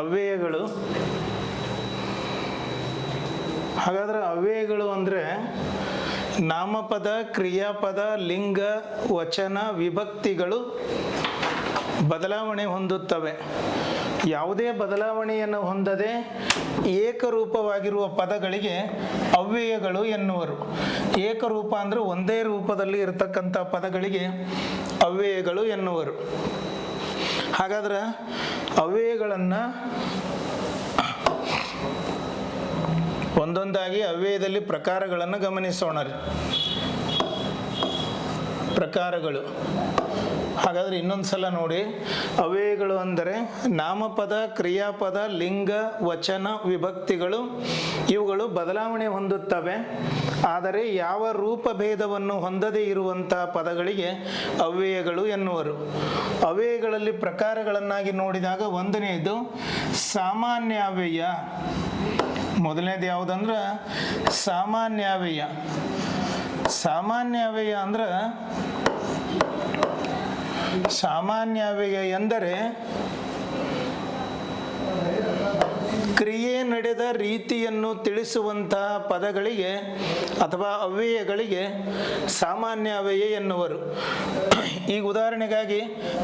ಅವ್ಯಯಗಳು. ಹಾಗಾದ್ರೆ ಅವ್ಯಯಗಳು ಅಂದರೆ ನಾಮಪದ, ಕ್ರಿಯಾಪದ, ಲಿಂಗ, ವಚನ, ವಿಭಕ್ತಿಗಳು ಬದಲಾವಣೆ ಹೊಂದುತ್ತವೆ. ಯಾವುದೇ ಬದಲಾವಣೆಯನ್ನು ಹೊಂದದೆ ಏಕರೂಪವಾಗಿರುವ ಪದಗಳಿಗೆ ಅವ್ಯಯಗಳು ಎನ್ನುವರು. ಏಕರೂಪ ಅಂದರೆ ಒಂದೇ ರೂಪದಲ್ಲಿ ಇರತಕ್ಕಂಥ ಪದಗಳಿಗೆ ಅವ್ಯಯಗಳು ಎನ್ನುವರು. ಹಾಗಾದ್ರೆ ಅವ್ಯಯಗಳನ್ನು ಒಂದೊಂದಾಗಿ ಅವ್ಯಯದಲ್ಲಿ ಪ್ರಕಾರಗಳನ್ನು ಗಮನಿಸೋಣ ರೀ. ಪ್ರಕಾರಗಳು. ಹಾಗಾದ್ರೆ ಇನ್ನೊಂದು ಸಲ ನೋಡಿ. ಅವ್ಯಯಗಳು ಅಂದರೆ ನಾಮಪದ, ಕ್ರಿಯಾಪದ, ಲಿಂಗ, ವಚನ, ವಿಭಕ್ತಿಗಳು ಇವುಗಳು ಬದಲಾವಣೆ ಹೊಂದುತ್ತವೆ. ಆದರೆ ಯಾವ ರೂಪಭೇದವನ್ನು ಹೊಂದದೇ ಇರುವಂತಹ ಪದಗಳಿಗೆ ಅವ್ಯಯಗಳು ಎನ್ನುವರು. ಅವ್ಯಯಗಳಲ್ಲಿ ಪ್ರಕಾರಗಳನ್ನಾಗಿ ನೋಡಿದಾಗ ಒಂದನೆಯದು ಸಾಮಾನ್ಯಾವ್ಯಯ. ಮೊದಲನೇದು ಯಾವುದಂದ್ರೆ ಸಾಮಾನ್ಯ ಅವ್ಯಯ ಅಂದ್ರೆ ಸಾಮಾನ್ಯಾವ್ಯಯ ಎಂದರೆ ಕ್ರಿಯೆ ನಡೆದ ರೀತಿಯನ್ನು ತಿಳಿಸುವಂತಹ ಪದಗಳಿಗೆ ಅಥವಾ ಅವ್ಯಯಗಳಿಗೆ ಸಾಮಾನ್ಯ ಅವ್ಯಯ ಎನ್ನುವರು. ಈಗ ಉದಾಹರಣೆಗಾಗಿ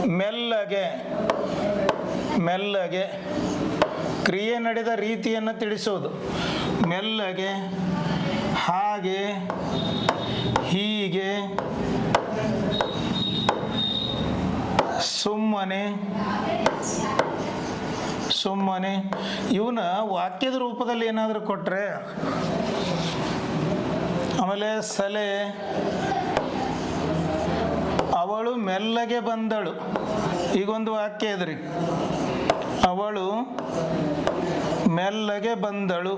ಮೆಲ್ಲಗೆ ಮೆಲ್ಲಗೆ ಕ್ರಿಯೆ ನಡೆದ ರೀತಿಯನ್ನು ತಿಳಿಸೋದು ಮೆಲ್ಲಗೆ, ಹಾಗೆ, ಹೀಗೆ ಸುಮ್ಮನೆ ಸುಮ್ಮನೆ. ಇವನ್ನ ವಾಕ್ಯದ ರೂಪದಲ್ಲಿ ಏನಾದರೂ ಕೊಟ್ಟರೆ ಆಮೇಲೆ ಸಲೆ, ಅವಳು ಮೆಲ್ಲಗೆ ಬಂದಳು. ಈಗೊಂದು ವಾಕ್ಯ ಇದ್ರಿ. ಅವಳು ಮೆಲ್ಲಗೆ ಬಂದಳು.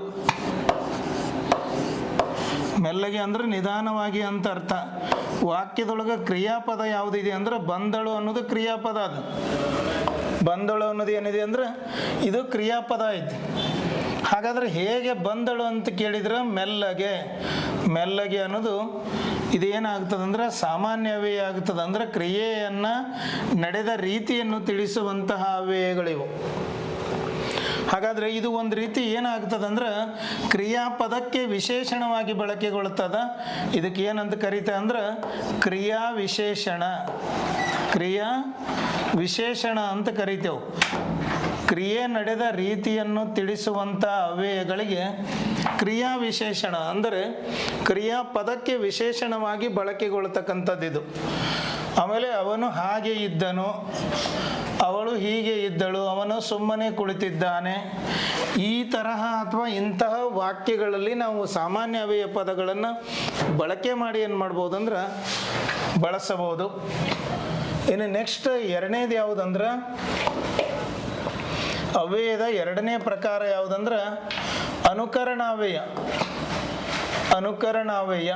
ಮೆಲ್ಲಗೆ ಅಂದ್ರೆ ನಿಧಾನವಾಗಿ ಅಂತ ಅರ್ಥ. ವಾಕ್ಯದೊಳಗೆ ಕ್ರಿಯಾಪದ ಯಾವುದಿದೆ ಅಂದ್ರೆ ಬಂದಳು ಅನ್ನೋದು ಕ್ರಿಯಾಪದ ಅದು. ಬಂದಳು ಅನ್ನೋದು ಏನಿದೆ ಅಂದ್ರೆ ಇದು ಕ್ರಿಯಾಪದ ಐತಿ. ಹಾಗಾದ್ರೆ ಹೇಗೆ ಬಂದಳು ಅಂತ ಕೇಳಿದ್ರೆ ಮೆಲ್ಲಗೆ. ಮೆಲ್ಲಗೆ ಅನ್ನೋದು ಇದೇನಾಗ್ತದಂದ್ರೆ ಸಾಮಾನ್ಯ ಅವ್ಯಯ ಆಗ್ತದೆ ಅಂದ್ರೆ ಕ್ರಿಯೆಯನ್ನು ನಡೆದ ರೀತಿಯನ್ನು ತಿಳಿಸುವಂತಹ ಅವ್ಯಯಗಳಿವು ಹಾಗಾದ್ರೆ ಇದು ಒಂದು ರೀತಿ ಏನಾಗ್ತದಂದ್ರೆ ಕ್ರಿಯಾಪದಕ್ಕೆ ವಿಶೇಷಣವಾಗಿ ಬಳಕೆಗೊಳ್ತದ. ಇದಕ್ಕೆ ಏನಂತ ಕರೀತ ಅಂದ್ರೆ ಕ್ರಿಯಾ ವಿಶೇಷಣ. ಕ್ರಿಯಾ ವಿಶೇಷಣ ಅಂತ ಕರಿತೇವೆ. ಕ್ರಿಯೆ ನಡೆದ ರೀತಿಯನ್ನು ತಿಳಿಸುವಂಥ ಅವ್ಯಯಗಳಿಗೆ ಕ್ರಿಯಾ ವಿಶೇಷಣ ಅಂದರೆ ಕ್ರಿಯಾಪದಕ್ಕೆ ವಿಶೇಷಣವಾಗಿ ಬಳಕೆಗೊಳ್ತಕ್ಕಂಥದ್ದು ಆಮೇಲೆ ಅವನು ಹಾಗೆ ಇದ್ದನು. ಅವಳು ಹೀಗೆ ಇದ್ದಳು, ಅವನು ಸುಮ್ಮನೆ ಕುಳಿತಿದ್ದಾನೆ. ಈ ತರಹ ಅಥವಾ ಇಂತಹ ವಾಕ್ಯಗಳಲ್ಲಿ ನಾವು ಸಾಮಾನ್ಯ ಅವ್ಯಯ ಪದಗಳನ್ನು ಬಳಕೆ ಮಾಡಿ ಏನು ಮಾಡ್ಬೋದು ಅಂದ್ರೆ ಬಳಸಬಹುದು. ಇನ್ನು ನೆಕ್ಸ್ಟ್ ಎರಡನೇದು ಯಾವುದಂದ್ರೆ, ಅವ್ಯಯದ ಎರಡನೇ ಪ್ರಕಾರ ಯಾವುದಂದ್ರೆ, ಅನುಕರಣಾವ್ಯಯ. ಅನುಕರಣಾವ್ಯಯ.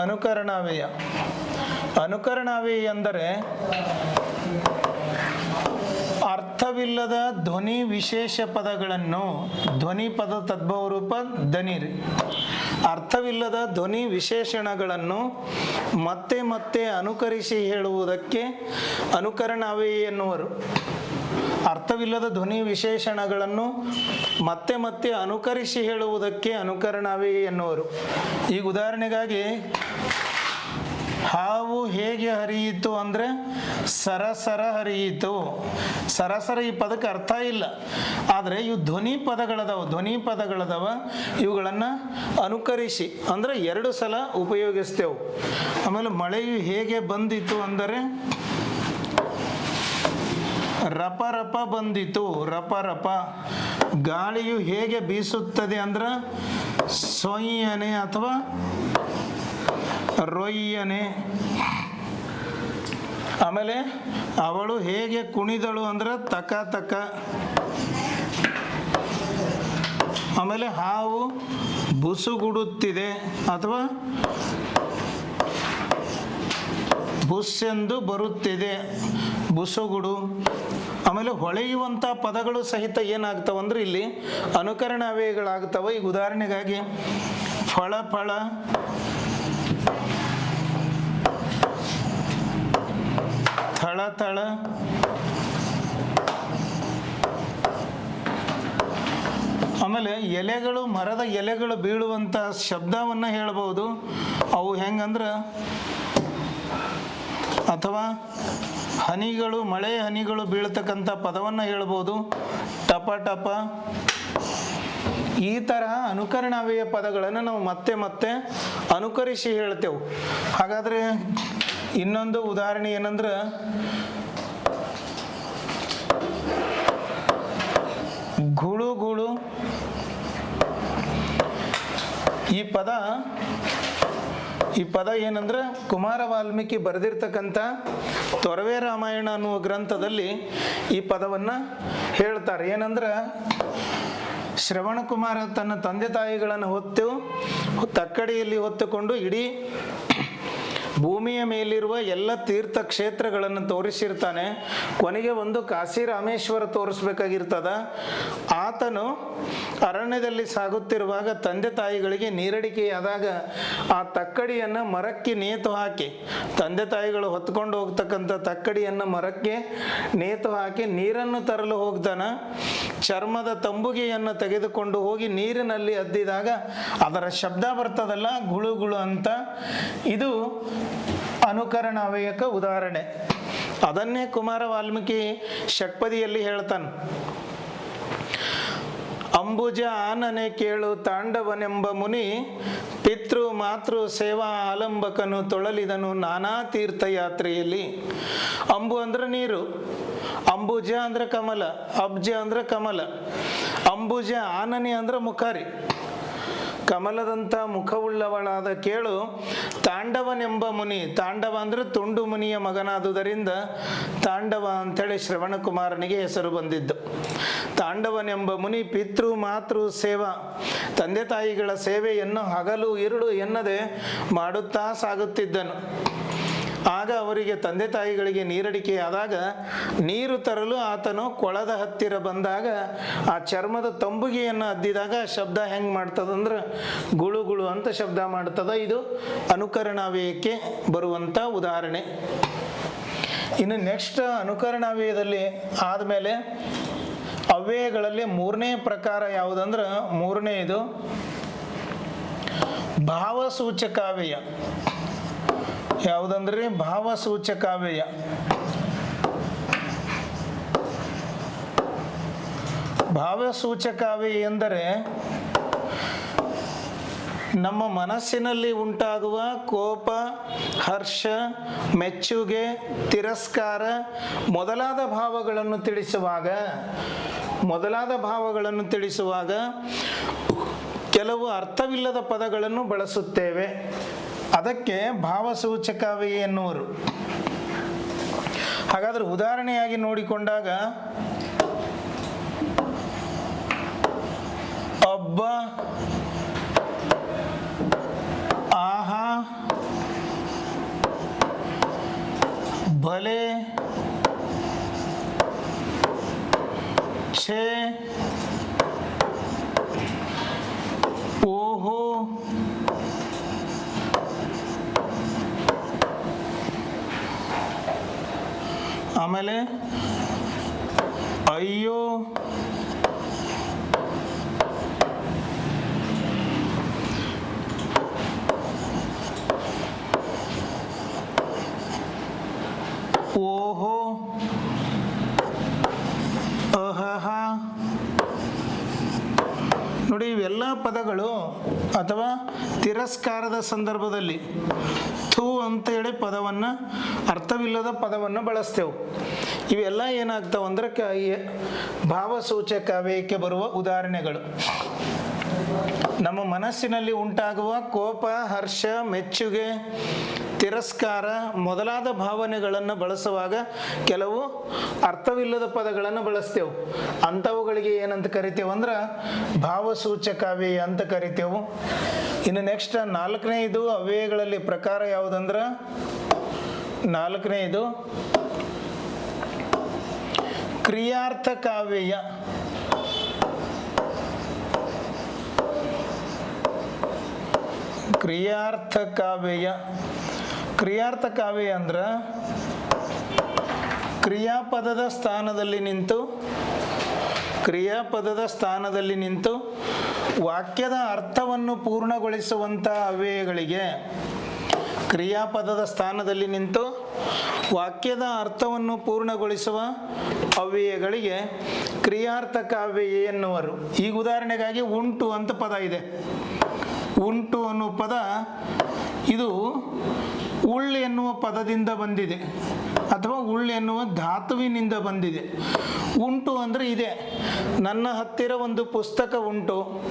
ಅನುಕರಣಾವ್ಯಯ. ಅನುಕರಣಾವ್ಯಯ ಎಂದರೆ ಅರ್ಥವಿಲ್ಲದ ಧ್ವನಿ ವಿಶೇಷ ಪದಗಳನ್ನು ಧ್ವನಿ ಪದ ತದ್ಭವ ರೂಪ ಧನಿರಿ ಅರ್ಥವಿಲ್ಲದ ಧ್ವನಿ ವಿಶೇಷಣಗಳನ್ನು ಮತ್ತೆ ಮತ್ತೆ ಅನುಕರಿಸಿ ಹೇಳುವುದಕ್ಕೆ ಅನುಕರಣವೇ ಎನ್ನುವರು. ಅರ್ಥವಿಲ್ಲದ ಧ್ವನಿ ವಿಶೇಷಣಗಳನ್ನು ಮತ್ತೆ ಮತ್ತೆ ಅನುಕರಿಸಿ ಹೇಳುವುದಕ್ಕೆ ಅನುಕರಣವೇ ಎನ್ನುವರು. ಈಗ ಉದಾಹರಣೆಗಾಗಿ ಹೇಗೆ ಹರಿಯಿತು ಅಂದರೆ ಸರಸರ ಹರಿಯಿತು. ಸರಸರ ಈ ಪದಕ್ಕೆ ಅರ್ಥ ಇಲ್ಲ. ಆದರೆ ಇವು ಧ್ವನಿ ಪದಗಳದವ ಧ್ವನಿ ಪದಗಳದವ. ಇವುಗಳನ್ನು ಅನುಕರಿಸಿ ಅಂದರೆ ಎರಡು ಸಲ ಉಪಯೋಗಿಸ್ತೇವೆ. ಆಮೇಲೆ ಮಳೆಯು ಹೇಗೆ ಬಂದಿತು ಅಂದರೆ ರಪ ರಪ ಬಂದಿತು, ರಪ ರಪ. ಗಾಳಿಯು ಹೇಗೆ ಬೀಸುತ್ತದೆ ಅಂದ್ರೆ ಸೊಯ್ಯನೆ ಅಥವಾ ರೊಯ್ಯನೆ. ಆಮೇಲೆ ಅವಳು ಹೇಗೆ ಕುಣಿದಳು ಅಂದ್ರೆ ತಕ ತಕ. ಆಮೇಲೆ ಹಾವು ಬುಸುಗುಡುತ್ತಿದೆ ಅಥವಾ ಬುಸ್ಸೆಂದು ಬರುತ್ತಿದೆ. ಬುಸುಗುಡು. ಆಮೇಲೆ ಹೊಳೆಯುವಂಥ ಪದಗಳು ಸಹಿತ ಏನಾಗ್ತಾವ ಅಂದ್ರೆ ಇಲ್ಲಿ ಅನುಕರಣ ಅವ್ಯಯಗಳಾಗ್ತಾವ ಈಗ ಉದಾಹರಣೆಗಾಗಿ ಫಳ ಫಳ ಥಳಥಳ ಆಮೇಲೆ ಎಲೆಗಳು, ಮರದ ಎಲೆಗಳು ಬೀಳುವಂಥ ಶಬ್ದವನ್ನು ಹೇಳ್ಬೋದು. ಅವು ಹೆಂಗಂದ್ರೆ? ಅಥವಾ ಹನಿಗಳು, ಮಳೆ ಹನಿಗಳು ಬೀಳ್ತಕ್ಕಂಥ ಪದವನ್ನು ಹೇಳ್ಬೋದು. ಟಪ ಟಪ. ಈ ತರಹ ಅನುಕರಣಾವ್ಯಯ ಪದಗಳನ್ನು ನಾವು ಮತ್ತೆ ಮತ್ತೆ ಅನುಕರಿಸಿ ಹೇಳ್ತೇವೆ. ಹಾಗಾದರೆ ಇನ್ನೊಂದು ಉದಾಹರಣೆ ಏನಂದ್ರೆ, ಗುಳು ಗುಳು. ಈ ಪದ ಈ ಪದ ಏನಂದ್ರೆ, ಕುಮಾರ ವಾಲ್ಮೀಕಿ ಬರೆದಿರ್ತಕ್ಕಂಥ ತೊರವೆ ರಾಮಾಯಣ ಅನ್ನುವ ಗ್ರಂಥದಲ್ಲಿ ಈ ಪದವನ್ನು ಹೇಳ್ತಾರೆ. ಏನಂದ್ರೆ ಶ್ರವಣಕುಮಾರ ತನ್ನ ತಂದೆ ತಾಯಿಗಳನ್ನು ಹೊತ್ತು ತಕ್ಕಡಿಯಲ್ಲಿ ಹೊತ್ತುಕೊಂಡು ಇಡೀ ಭೂಮಿಯ ಮೇಲಿರುವ ಎಲ್ಲ ತೀರ್ಥ ಕ್ಷೇತ್ರಗಳನ್ನು ತೋರಿಸಿರ್ತಾನೆ. ಕೊನೆಗೆ ಒಂದು ಕಾಶಿ ರಾಮೇಶ್ವರ ತೋರಿಸ್ಬೇಕಾಗಿರ್ತದ. ಆತನು ಅರಣ್ಯದಲ್ಲಿ ಸಾಗುತ್ತಿರುವಾಗ ತಂದೆ ತಾಯಿಗಳಿಗೆ ನೀರಡಿಕೆಯಾದಾಗ ಆ ತಕ್ಕಡಿಯನ್ನು ಮರಕ್ಕೆ ನೇತು ಹಾಕಿ, ತಂದೆ ತಾಯಿಗಳು ಹೊತ್ಕೊಂಡು ಹೋಗ್ತಕ್ಕಂಥ ತಕ್ಕಡಿಯನ್ನು ಮರಕ್ಕೆ ನೇತು ಹಾಕಿ ನೀರನ್ನು ತರಲು ಹೋಗ್ತಾನ ಚರ್ಮದ ತಂಬುಗೆಯನ್ನು ತೆಗೆದುಕೊಂಡು ಹೋಗಿ ನೀರಿನಲ್ಲಿ ಅದ್ದಿದಾಗ ಅದರ ಶಬ್ದ ಬರ್ತದಲ್ಲ ಗುಳುಗುಳು ಗುಳು ಅಂತ. ಇದು ಅನುಕರಣ ಅವಯಕ ಉದಾಹರಣೆ. ಅದನ್ನೇ ಕುಮಾರ ವಾಲ್ಮೀಕಿ ಷಟ್ಪದಿಯಲ್ಲಿ ಹೇಳ್ತಾನೆ. ಅಂಬುಜ ಆನನೆ ಕೇಳು ತಾಂಡವನೆಂಬ ಮುನಿ, ಪಿತೃ ಮಾತೃ ಸೇವಾ ಆಲಂಬಕನು ತೊಳಲಿದನು ನಾನಾ ತೀರ್ಥಯಾತ್ರೆಯಲ್ಲಿ. ಅಂಬು ಅಂದ್ರೆ ನೀರು, ಅಂಬುಜ ಅಂದ್ರೆ ಕಮಲ, ಅಬ್ಜ ಅಂದ್ರೆ ಕಮಲ, ಅಂಬುಜ ಆನನೆ ಅಂದ್ರೆ ಮುಖಾರಿ. ಕಮಲದಂಥ ಮುಖವುಳ್ಳವಳಾದ ಕೇಳು, ತಾಂಡವನೆಂಬ ಮುನಿ, ತಾಂಡವ ಅಂದ್ರೆ ತುಂಡು ಮುನಿಯ ಮಗನಾದುದರಿಂದ ತಾಂಡವ ಅಂಥೇಳಿ ಶ್ರವಣಕುಮಾರನಿಗೆ ಹೆಸರು ಬಂದಿದ್ದು. ತಾಂಡವನೆಂಬ ಮುನಿ ಪಿತೃ ಮಾತೃ ಸೇವಾ, ತಂದೆ ತಾಯಿಗಳ ಸೇವೆಯನ್ನು ಹಗಲು, ಇರುಳು ಎನ್ನದೆ ಮಾಡುತ್ತಾ ಸಾಗುತ್ತಿದ್ದನು. ಆಗ ಅವರಿಗೆ ತಂದೆ ತಾಯಿಗಳಿಗೆ ನೀರಡಿಕೆಯಾದಾಗ ನೀರು ತರಲು ಆತನು ಕೊಳದ ಹತ್ತಿರ ಬಂದಾಗ ಆ ಚರ್ಮದ ತಂಬುಗೆಯನ್ನು ಅದ್ದಿದಾಗ ಶಬ್ದ ಹೆಂಗೆ ಮಾಡ್ತದಂದ್ರೆ ಗುಳು ಗುಳು ಅಂತ ಶಬ್ದ ಮಾಡ್ತದ. ಇದು ಅನುಕರಣಾವಯಕ್ಕೆ ಬರುವಂಥ ಉದಾಹರಣೆ. ಇನ್ನು ನೆಕ್ಸ್ಟ್ ಅನುಕರಣಾವಯದಲ್ಲಿ ಆದಮೇಲೆ ಅವ್ಯಯಗಳಲ್ಲಿ ಮೂರನೇ ಪ್ರಕಾರ ಯಾವುದಂದ್ರೆ ಮೂರನೇ ಇದು ಭಾವಸೂಚಕಾವ್ಯಯ ಯಾವುದಂದ್ರೆ ಭಾವಸೂಚಕಾವ್ಯಯ. ಭಾವಸೂಚಕಾವ್ಯಯ ಎಂದರೆ ನಮ್ಮ ಮನಸ್ಸಿನಲ್ಲಿ ಉಂಟಾಗುವ ಕೋಪ, ಹರ್ಷ, ಮೆಚ್ಚುಗೆ, ತಿರಸ್ಕಾರ ಮೊದಲಾದ ಭಾವಗಳನ್ನು ತಿಳಿಸುವಾಗ, ಮೊದಲಾದ ಭಾವಗಳನ್ನು ತಿಳಿಸುವಾಗ ಕೆಲವು ಅರ್ಥವಿಲ್ಲದ ಪದಗಳನ್ನು ಬಳಸುತ್ತೇವೆ. ಅದಕ್ಕೆ ಭಾವಸೂಚಕವೇ ಎನ್ನುವರು. ಹಾಗಾದ್ರೆ ಉದಾಹರಣೆಯಾಗಿ ನೋಡಿಕೊಂಡಾಗ ಒಬ್ಬ ಆಹಾ ಬಲೆ ಛೇ ಓಹೋ ಆಮೇಲೆ ಅಯ್ಯೋ. ಓಹೋ. ಅಹಹ. ನೋಡಿ ಇವೆಲ್ಲ ಪದಗಳು ಅಥವಾ ತಿರಸ್ಕಾರದ ಸಂದರ್ಭದಲ್ಲಿ ಥೂ ಅಂತೇಳಿ ಪದವನ್ನು, ಅರ್ಥವಿಲ್ಲದ ಪದವನ್ನು ಬಳಸ್ತೇವೆ. ಇವೆಲ್ಲ ಏನಾಗ್ತಾವೆ ಅಂದ್ರೆ ಕ ಈ ಭಾವಸೂಚಕ ವ್ಯಕ್ಕೆ ಬರುವ ಉದಾಹರಣೆಗಳು. ನಮ್ಮ ಮನಸ್ಸಿನಲ್ಲಿ ಉಂಟಾಗುವ ಕೋಪ, ಹರ್ಷ, ಮೆಚ್ಚುಗೆ, ತಿರಸ್ಕಾರ ಮೊದಲಾದ ಭಾವನೆಗಳನ್ನು ಬಳಸುವಾಗ ಕೆಲವು ಅರ್ಥವಿಲ್ಲದ ಪದಗಳನ್ನು ಬಳಸ್ತೇವೆ. ಅಂಥವುಗಳಿಗೆ ಏನಂತ ಕರಿತೇವೆ ಅಂದ್ರೆ ಭಾವಸೂಚಕಾವ್ಯಯ ಅಂತ ಕರಿತೇವೆ. ಇನ್ನು ನೆಕ್ಸ್ಟ್ ನಾಲ್ಕನೇ ಇದು ಅವ್ಯಯಗಳಲ್ಲಿ ಪ್ರಕಾರ ಯಾವುದಂದ್ರೆ? ನಾಲ್ಕನೇ ಇದು ಕ್ರಿಯಾರ್ಥ ಕಾವ್ಯಯ ಕ್ರಿಯಾರ್ಥ ಕಾವ್ಯ ಕ್ರಿಯಾರ್ಥ ಕಾವ್ಯ ಅಂದ್ರೆ ಕ್ರಿಯಾಪದದ ಸ್ಥಾನದಲ್ಲಿ ನಿಂತು, ಕ್ರಿಯಾಪದದ ಸ್ಥಾನದಲ್ಲಿ ನಿಂತು ವಾಕ್ಯದ ಅರ್ಥವನ್ನು ಪೂರ್ಣಗೊಳಿಸುವಂಥ ಅವ್ಯಯಗಳಿಗೆ ಕ್ರಿಯಾಪದದ ಸ್ಥಾನದಲ್ಲಿ ನಿಂತು ವಾಕ್ಯದ ಅರ್ಥವನ್ನು ಪೂರ್ಣಗೊಳಿಸುವ ಅವ್ಯಯಗಳಿಗೆ ಕ್ರಿಯಾರ್ಥ ಕಾವ್ಯ ಎನ್ನುವರು. ಈಗ ಉದಾಹರಣೆಗಾಗಿ ಉಂಟು ಅಂತ ಪದ ಇದೆ. ಉಂಟು ಅನ್ನುವ ಪದ ಇದು ಉಳ್ ಎನ್ನುವ ಪದದಿಂದ ಬಂದಿದೆ ಅಥವಾ ಉಳ್ ಎನ್ನುವ ಧಾತುವಿನಿಂದ ಬಂದಿದೆ. ಉಂಟು ಅಂದರೆ ಇದೆ. ನನ್ನ ಹತ್ತಿರ ಒಂದು ಪುಸ್ತಕ ಉಂಟು.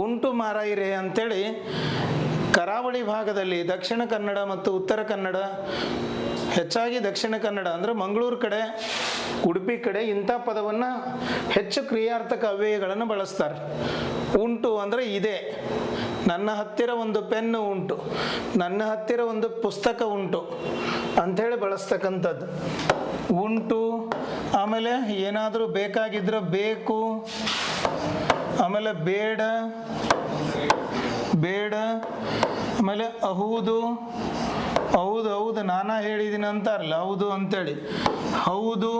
ಉಂಟು ಮಾರಾಯಿರೆ ಅಂತೇಳಿ ಕರಾವಳಿ ಭಾಗದಲ್ಲಿ ದಕ್ಷಿಣ ಕನ್ನಡ ಮತ್ತು ಉತ್ತರ ಕನ್ನಡ, ಹೆಚ್ಚಾಗಿ ದಕ್ಷಿಣ ಕನ್ನಡ ಅಂದರೆ ಮಂಗಳೂರು ಕಡೆ, ಉಡುಪಿ ಕಡೆ ಇಂಥ ಪದವನ್ನು ಹೆಚ್ಚು ಕ್ರಿಯಾರ್ಥಕ ಅವ್ಯಯಗಳನ್ನು ಬಳಸ್ತಾರೆ. ಉಂಟು ಅಂದರೆ ಇದೆ. ನನ್ನ ಹತ್ತಿರ ಒಂದು ಪೆನ್ನು ಉಂಟು, ನನ್ನ ಹತ್ತಿರ ಒಂದು ಪುಸ್ತಕ ಉಂಟು ಅಂಥೇಳಿ ಬಳಸ್ತಕ್ಕಂಥದ್ದು. ಉಂಟು, ಆಮೇಲೆ ಏನಾದರೂ ಬೇಕಾಗಿದ್ರೆ ಬೇಕು, ಆಮೇಲೆ ಬೇಡ ಬೇಡ, ಆಮೇಲೆ ಹೌದು ಹೌದು ಹೌದು, ನಾನಾ ಹೇಳಿದ್ದೀನಿ ಅಂತಾರಲ್ಲ, ಹೌದು ಅಂತೇಳಿ ಹೌದು,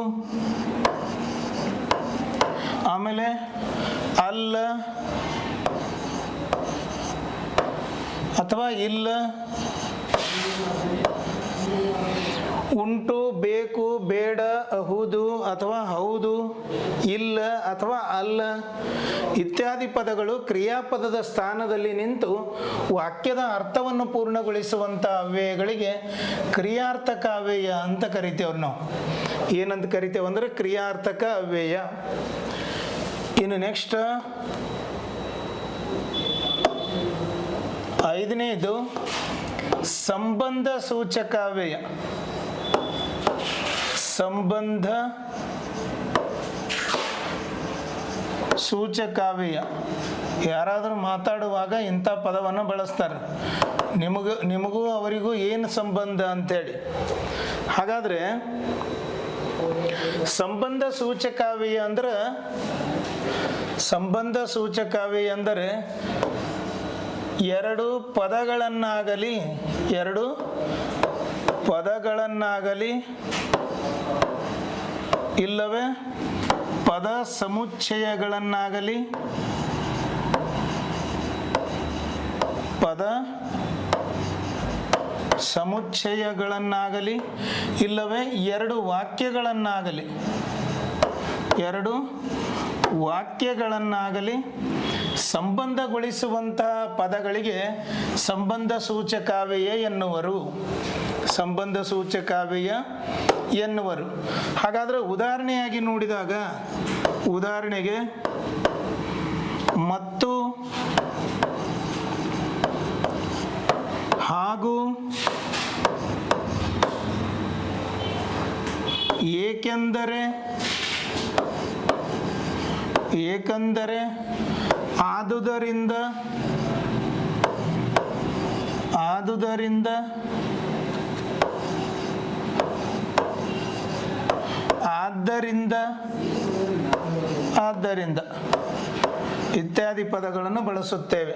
ಆಮೇಲೆ ಅಲ್ಲ ಅಥವಾ ಇಲ್ಲ? ಉಂಟು, ಬೇಕು, ಬೇಡ ಹೌದು ಅಥವಾ ಹೌದು, ಇಲ್ಲ ಅಥವಾ ಅಲ್ಲ? ಇತ್ಯಾದಿ ಪದಗಳು ಕ್ರಿಯಾಪದದ ಸ್ಥಾನದಲ್ಲಿ ನಿಂತು ವಾಕ್ಯದ ಅರ್ಥವನ್ನು ಪೂರ್ಣಗೊಳಿಸುವಂಥ ಅವ್ಯಯಗಳಿಗೆ ಕ್ರಿಯಾರ್ಥಕ ಅವ್ಯಯ ಅಂತ ಕರಿತೇವೆ ನಾವು. ಏನಂತ ಕರಿತೇವೆ ಅಂದರೆ ಕ್ರಿಯಾರ್ಥಕ ಅವ್ಯಯ ಇನ್ನು ನೆಕ್ಸ್ಟ್ ಐದನೇದು ಸಂಬಂಧ ಸೂಚಕಾವ್ಯಯ ಸಂಬಂಧ ಸೂಚಕಾವ್ಯಯ ಯಾರಾದರೂ ಮಾತಾಡುವಾಗ ಇಂಥ ಪದವನ್ನು ಬಳಸ್ತಾರೆ. ನಿಮಗೂ ನಿಮಗೂ ಅವರಿಗೂ ಏನು ಸಂಬಂಧ ಅಂತೇಳಿ. ಹಾಗಾದರೆ ಸಂಬಂಧ ಸೂಚಕಾವ್ಯಯ ಅಂದ್ರೆ, ಸಂಬಂಧ ಸೂಚಕಾವ್ಯಯ ಅಂದರೆ ಎರಡು ಪದಗಳನ್ನಾಗಲಿ ಎರಡು ಪದಗಳನ್ನಾಗಲಿ ಇಲ್ಲವೇ? ಪದ ಸಮುಚ್ಚಯಗಳನ್ನಾಗಲಿ ಪದ ಸಮುಚ್ಚಯಗಳನ್ನಾಗಲಿ ಇಲ್ಲವೇ? ಎರಡು ವಾಕ್ಯಗಳನ್ನಾಗಲಿ ಎರಡು ವಾಕ್ಯಗಳನ್ನಾಗಲಿ ಸಂಬಂಧಗೊಳಿಸುವಂತಹ ಪದಗಳಿಗೆ ಸಂಬಂಧ ಸೂಚಕಾವ್ಯಯ ಎನ್ನುವರು. ಸಂಬಂಧ ಸೂಚಕಾವ್ಯಯ ಎನ್ನುವರು. ಹಾಗಾದರೆ ಉದಾಹರಣೆಯಾಗಿ ನೋಡಿದಾಗ, ಉದಾಹರಣೆಗೆ ಮತ್ತು ಹಾಗೂ ಏಕೆಂದರೆ ಏಕೆಂದರೆ ಆದುದರಿಂದ ಆದುದರಿಂದ, ಆದ್ದರಿಂದ ಆದ್ದರಿಂದ ಇತ್ಯಾದಿ ಪದಗಳನ್ನು ಬಳಸುತ್ತೇವೆ.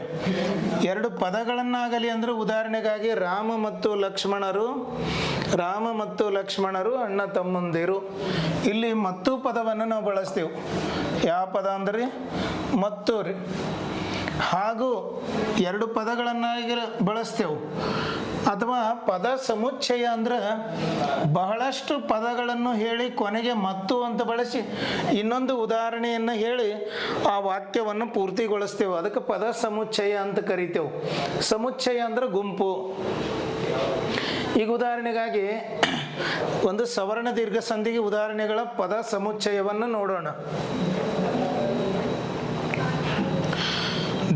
ಎರಡು ಪದಗಳನ್ನಾಗಲಿ ಅಂದರೆ ಉದಾಹರಣೆಗಾಗಿ ರಾಮ ಮತ್ತು ಲಕ್ಷ್ಮಣರು, ರಾಮ ಮತ್ತು ಲಕ್ಷ್ಮಣರು ಅಣ್ಣ ತಮ್ಮಂದಿರು. ಇಲ್ಲಿ ಮತ್ತು ಪದವನ್ನು ನಾವು ಬಳಸ್ತೀವಿ. ಯಾವ ಪದ ಅಂದ್ರೆ ಮತ್ತು ಹಾಗೂ ಎರಡು ಪದಗಳನ್ನಾಗಿ ಬಳಸ್ತೇವೆ. ಅಥವಾ ಪದ ಸಮುಚ್ಚಯ ಅಂದ್ರೆ ಬಹಳಷ್ಟು ಪದಗಳನ್ನು ಹೇಳಿ ಕೊನೆಗೆ ಮತ್ತು ಅಂತ ಬಳಸಿ ಇನ್ನೊಂದು ಉದಾಹರಣೆಯನ್ನು ಹೇಳಿ ಆ ವಾಕ್ಯವನ್ನು ಪೂರ್ತಿಗೊಳಿಸ್ತೇವೆ. ಅದಕ್ಕೆ ಪದ ಸಮುಚ್ಚಯ ಅಂತ ಕರಿತೇವೆ. ಸಮುಚ್ಚಯ ಅಂದ್ರೆ ಗುಂಪು. ಈಗ ಉದಾಹರಣೆಗಾಗಿ ಒಂದು ಸವರ್ಣ ದೀರ್ಘ ಸಂಧಿಗೆ ಉದಾಹರಣೆಗಳ ಪದ ಸಮುಚ್ಚಯವನ್ನು ನೋಡೋಣ.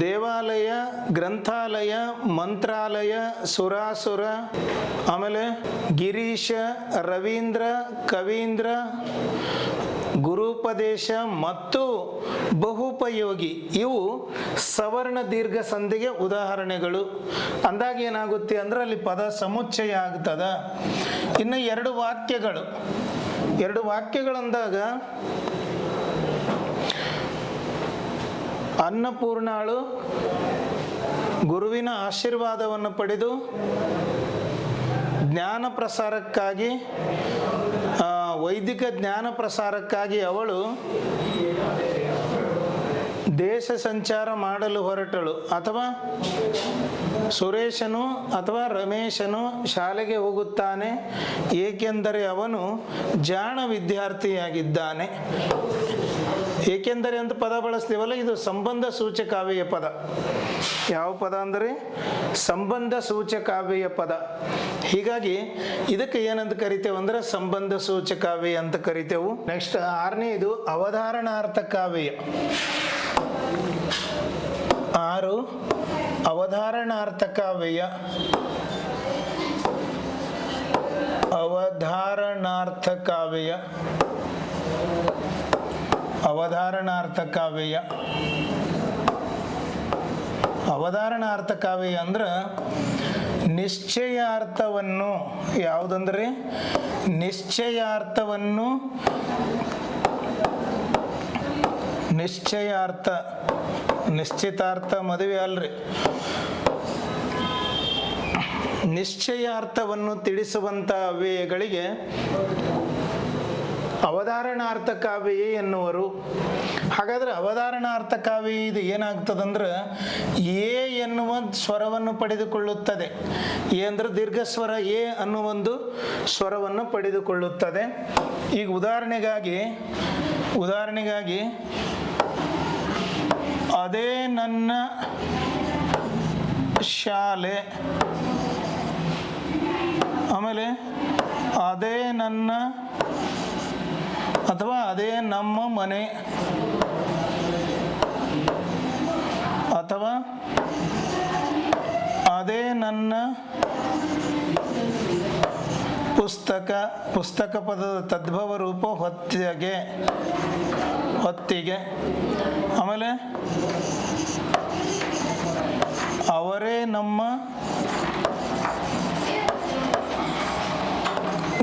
ದೇವಾಲಯ, ಗ್ರಂಥಾಲಯ, ಮಂತ್ರಾಲಯ, ಸುರಾಸುರ, ಆಮೇಲೆ ಗಿರೀಶ, ರವೀಂದ್ರ, ಕವೀಂದ್ರ, ಗುರುಪದೇಶ ಮತ್ತು ಬಹುಪಯೋಗಿ ಇವು ಸವರ್ಣ ದೀರ್ಘ ಸಂಧಿಗೆ ಉದಾಹರಣೆಗಳು. ಅಂದಾಗ ಏನಾಗುತ್ತೆ ಅಂದ್ರೆ ಅಲ್ಲಿ ಪದ ಸಮುಚ್ಚಯ ಆಗ್ತದ. ಇನ್ನು ಎರಡು ವಾಕ್ಯಗಳು. ಎರಡು ವಾಕ್ಯಗಳಂದಾಗ ಅನ್ನಪೂರ್ಣಾಳು ಗುರುವಿನ ಆಶೀರ್ವಾದವನ್ನು ಪಡೆದು ಜ್ಞಾನ ಪ್ರಸಾರಕ್ಕಾಗಿ ವೈದಿಕ ಜ್ಞಾನ ಪ್ರಸಾರಕ್ಕಾಗಿ ಅವಳು ದೇಶ ಸಂಚಾರ ಮಾಡಲು ಹೊರಟಳು. ಅಥವಾ ಸುರೇಶನು ಅಥವಾ ರಮೇಶನು ಶಾಲೆಗೆ ಹೋಗುತ್ತಾನೆ, ಏಕೆಂದರೆ ಅವನು ಜಾಣ ವಿದ್ಯಾರ್ಥಿಯಾಗಿದ್ದಾನೆ. ಏಕೆಂದರೆ ಅಂತ ಪದ ಬಳಸ್ತೀವಲ್ಲ, ಇದು ಸಂಬಂಧ ಸೂಚಕಾವ್ಯ ಪದ. ಯಾವ ಪದ ಅಂದರೆ? ಸಂಬಂಧ ಸೂಚಕಾವ್ಯ ಪದ. ಹೀಗಾಗಿ ಇದಕ್ಕೆ ಏನಂತ ಕರಿತೇವೆ ಅಂದ್ರೆ ಸಂಬಂಧ ಸೂಚಕಾವ್ಯ ಅಂತ ಕರಿತೇವು. ನೆಕ್ಸ್ಟ್ ಆರನೇ ಇದು ಅವಧಾರಣಾರ್ಥ ಕಾವ್ಯ. ಆರು, ಅವಧಾರಣಾರ್ಥ ಕಾವ್ಯ ಅವಧಾರಣಾರ್ಥ ಕಾವ್ಯ ಅವಧಾರಣಾರ್ಥ ಕಾವ್ಯ ಅವಧಾರಣಾರ್ಥ ಕಾವ್ಯ ಅಂದ್ರೆ ನಿಶ್ಚಯಾರ್ಥವನ್ನು, ಯಾವುದಂದ್ರೆ? ನಿಶ್ಚಯಾರ್ಥವನ್ನು ನಿಶ್ಚಯಾರ್ಥ, ನಿಶ್ಚಿತಾರ್ಥ ಮದುವೆ ಅಲ್ರಿ. ನಿಶ್ಚಯಾರ್ಥವನ್ನು ತಿಳಿಸುವಂಥ ಅವ್ಯಯಗಳಿಗೆ ಅವಧಾರಣಾರ್ಥ ಕಾವ್ಯ ಎನ್ನುವರು. ಹಾಗಾದ್ರೆ ಅವಧಾರಣಾರ್ಥ ಕಾವ್ಯ ಇದು ಏನಾಗ್ತದಂದ್ರೆ ಎ ಎನ್ನುವ ಸ್ವರವನ್ನು ಪಡೆದುಕೊಳ್ಳುತ್ತದೆ. ಎ ದೀರ್ಘ ಸ್ವರ ಎ ಅನ್ನುವ ಒಂದು ಸ್ವರವನ್ನು ಪಡೆದುಕೊಳ್ಳುತ್ತದೆ. ಈಗ ಉದಾಹರಣೆಗಾಗಿ ಉದಾಹರಣೆಗಾಗಿ ಅದೇ ನನ್ನ ಶಾಲೆ. ಆಮೇಲೆ ಅದೇ ನನ್ನ ಅಥವಾ ಅದೇ ನಮ್ಮ ಮನೆ ಅಥವಾ ಅದೇ ನನ್ನ ಪುಸ್ತಕ ಪುಸ್ತಕ ಪದದ ತದ್ಭವ ರೂಪ ಹೊತ್ತಿಗೆ ಹೊತ್ತಿಗೆ. ಆಮೇಲೆ ಅವರೇ ನಮ್ಮ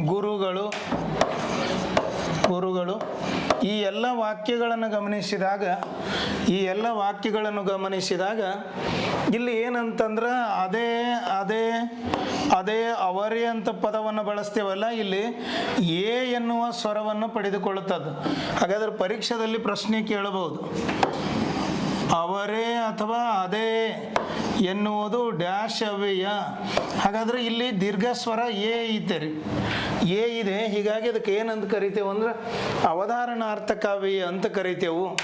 ಗುರುಗಳು. ಗುರುಗಳು ಈ ಎಲ್ಲ ವಾಕ್ಯಗಳನ್ನು ಗಮನಿಸಿದಾಗ, ಈ ಎಲ್ಲ ವಾಕ್ಯಗಳನ್ನು ಗಮನಿಸಿದಾಗ ಇಲ್ಲಿ ಏನಂತಂದ್ರೆ ಅದೇ ಅದೇ ಅದೇ ಅವರೇ ಅಂತ ಪದವನ್ನು ಬಳಸ್ತೇವಲ್ಲ, ಇಲ್ಲಿ ಎ ಎನ್ನುವ ಸ್ವರವನ್ನು ಪಡೆದುಕೊಳ್ಳುತ್ತದೆ ಹಾಗಾದ್ರೆ ಪರೀಕ್ಷೆದಲ್ಲಿ ಪ್ರಶ್ನೆ ಕೇಳಬಹುದು. ಅವರೇ ಅಥವಾ ಅದೇ ಎನ್ನುವುದು ಡ್ಯಾಶ್ ಅವ್ಯಯ ಹಾಗಾದ್ರೆ ಇಲ್ಲಿ ದೀರ್ಘ ಸ್ವರ ಎ ಐತೆ ಎ ಇದೆ, ಹೀಗಾಗಿ ಅದಕ್ಕೆ ಏನಂತ ಕರಿತೇವೆ ಅಂದ್ರೆ ಅವಧಾರಣಾರ್ಥ ಕಾವ್ಯ ಅಂತ ಕರಿತೇವು.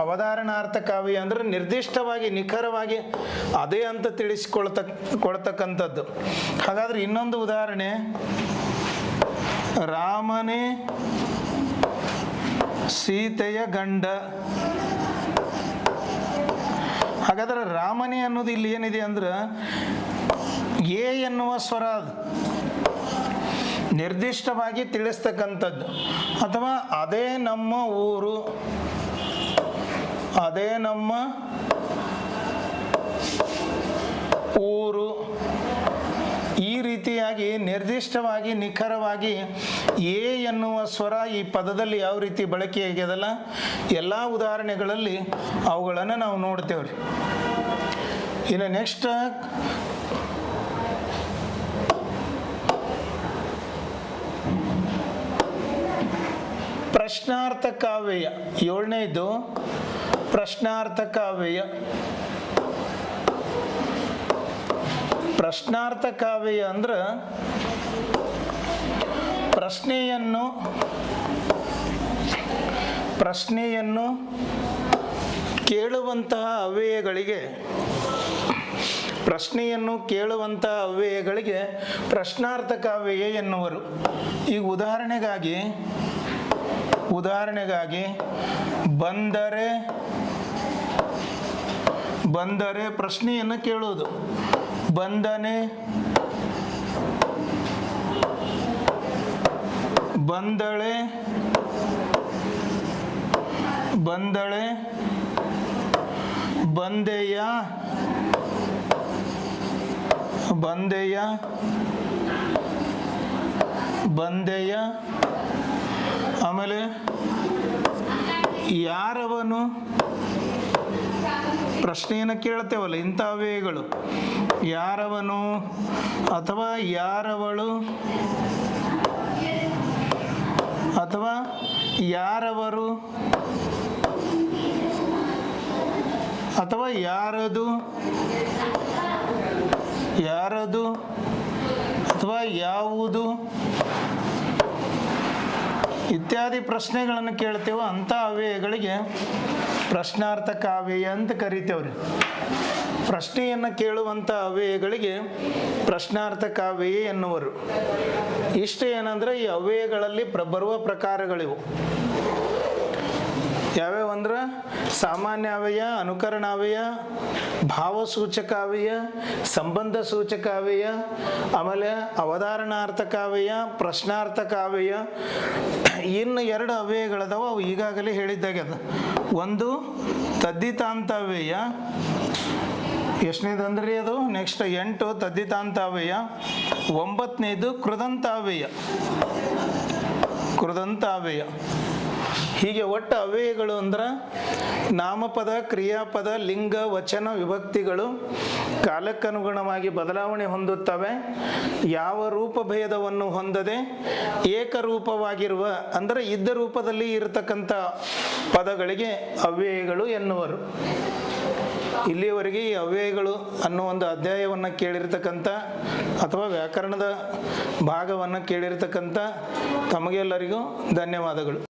ಅವಧಾರಣಾರ್ಥ ಕಾವ್ಯ ಅಂದ್ರೆ ನಿರ್ದಿಷ್ಟವಾಗಿ, ನಿಖರವಾಗಿ ಅದೇ ಅಂತ ತಿಳಿಸಿಕೊಳ್ತಕ್, ಕೊಡ್ತಕ್ಕಂಥದ್ದು. ಹಾಗಾದ್ರೆ ಇನ್ನೊಂದು ಉದಾಹರಣೆ. ರಾಮನೇ ಸೀತೆಯ ಗಂಡ. ಹಾಗಾದ್ರೆ ರಾಮನೇ ಅನ್ನೋದು ಇಲ್ಲಿ ಏನಿದೆ ಅಂದ್ರೆ ಎ ಎನ್ನುವ ಸ್ವರ ಅದು. ನಿರ್ದಿಷ್ಟವಾಗಿ ತಿಳಿಸ್ತಕ್ಕಂಥದ್ದು. ಅಥವಾ ಅದೇ ನಮ್ಮ ಊರು, ಅದೇ ನಮ್ಮ ಊರು ಈ ರೀತಿಯಾಗಿ ನಿರ್ದಿಷ್ಟವಾಗಿ, ನಿಖರವಾಗಿ ಎ ಎನ್ನುವ ಸ್ವರ ಈ ಪದದಲ್ಲಿ ಯಾವ ರೀತಿ ಬಳಕೆಯಾಗ್ಯದಲ್ಲ ಎಲ್ಲ ಉದಾಹರಣೆಗಳಲ್ಲಿ ಅವುಗಳನ್ನು ನಾವು ನೋಡ್ತೇವೆ ರೀ ಇನ್ನು ನೆಕ್ಸ್ಟ್ ಪ್ರಶ್ನಾರ್ಥ ಕಾವ್ಯ ಏಳನೇದು, ಪ್ರಶ್ನಾರ್ಥ ಕಾವ್ಯ ಪ್ರಶ್ನಾರ್ಥ ಕಾವ್ಯ ಅಂದ್ರೆ ಪ್ರಶ್ನೆಯನ್ನು ಪ್ರಶ್ನೆಯನ್ನು ಕೇಳುವಂತಹ ಅವ್ಯಯಗಳಿಗೆ, ಪ್ರಶ್ನೆಯನ್ನು ಕೇಳುವಂತಹ ಅವ್ಯಯಗಳಿಗೆ ಪ್ರಶ್ನಾರ್ಥ ಕಾವ್ಯ ಎನ್ನುವರು. ಈಗ ಉದಾಹರಣೆಗಾಗಿ ಉದಾಹರಣೆಗಾಗಿ ಬಂದರೆ ಬಂದರೆ ಪ್ರಶ್ನೆಯನ್ನು ಕೇಳುವುದು. ಬಂದನೆ ಬಂದಳೆ ಬಂದಳೆ ಬಂದೆಯ ಬಂದೆಯ ಬಂದೆಯ ಆಮೇಲೆ ಯಾರವನು ಪ್ರಶ್ನೆಯನ್ನು ಕೇಳ್ತೇವಲ್ಲ ಇಂಥ ವ್ಯಯಗಳು ಯಾರವನು ಅಥವಾ ಯಾರವಳು ಅಥವಾ ಯಾರವರು ಅಥವಾ ಯಾರದು ಯಾರದು ಅಥವಾ ಯಾವುದು ಇತ್ಯಾದಿ ಪ್ರಶ್ನೆಗಳನ್ನು ಕೇಳ್ತೇವೋ, ಅಂಥ ಅವ್ಯಯಗಳಿಗೆ ಪ್ರಶ್ನಾರ್ಥ ಕಾವ್ಯ ಅಂತ ಕರಿತೇವ್ರಿ ಪ್ರಶ್ನೆಯನ್ನು ಕೇಳುವಂಥ ಅವ್ಯಯಗಳಿಗೆ ಪ್ರಶ್ನಾರ್ಥ ಕಾವ್ಯ ಎನ್ನುವರು. ಇಷ್ಟು ಏನಂದ್ರೆ ಈ ಅವ್ಯಯಗಳಲ್ಲಿ ಪ್ರ ಬರುವ ಪ್ರಕಾರಗಳಿವು. ಯಾವ್ಯಾವ ಅಂದ್ರೆ? ಸಾಮಾನ್ಯ ಅನುಕರಣಾವಯ, ಭಾವಸೂಚಕಾವಯ ಸಂಬಂಧ ಸೂಚಕ ಅವ್ಯಯ ಆಮೇಲೆ ಅವಧಾರಣಾರ್ಥಕ ಪ್ರಶ್ನಾರ್ಥಕಾವಯ, ಇನ್ನು ಎರಡು ಅವ್ಯಯಗಳದಾವ ಅವು ಈಗಾಗಲೇ ಹೇಳಿದ್ದಾಗ್ಯದ. ಒಂದು ತದ್ದಿತಾಂತ ಅವ್ಯಯ ಎಷ್ಟನೇದು ಅಂದ್ರಿ ಅದು? ನೆಕ್ಸ್ಟ್ ಎಂಟು ತದ್ದಿತಾಂತ ಅವ್ಯಯ ಒಂಬತ್ತನೇದು ಕೃದಂತಾವ್ಯಯ. ಕೃದಂತಾವ್ಯಯ. ಹೀಗೆ ಒಟ್ಟು ಅವ್ಯಯಗಳು ಅಂದ್ರೆ ನಾಮಪದ, ಕ್ರಿಯಾಪದ, ಲಿಂಗ, ವಚನ, ವಿಭಕ್ತಿಗಳು ಕಾಲಕ್ಕನುಗುಣವಾಗಿ ಬದಲಾವಣೆ ಹೊಂದುತ್ತವೆ. ಯಾವ ರೂಪಭೇದವನ್ನು ಹೊಂದದೆ ಏಕರೂಪವಾಗಿರುವ, ಅಂದರೆ ಇದ್ದ ರೂಪದಲ್ಲಿ ಇರತಕ್ಕಂಥ ಪದಗಳಿಗೆ ಅವ್ಯಯಗಳು ಎನ್ನುವರು. ಇಲ್ಲಿಯವರೆಗೆ ಈ ಅವ್ಯಯಗಳು ಅನ್ನೋ ಒಂದು ಅಧ್ಯಾಯವನ್ನು ಕೇಳಿರ್ತಕ್ಕಂಥ ಅಥವಾ ವ್ಯಾಕರಣದ ಭಾಗವನ್ನು ಕೇಳಿರ್ತಕ್ಕಂಥ ತಮಗೆಲ್ಲರಿಗೂ ಧನ್ಯವಾದಗಳು.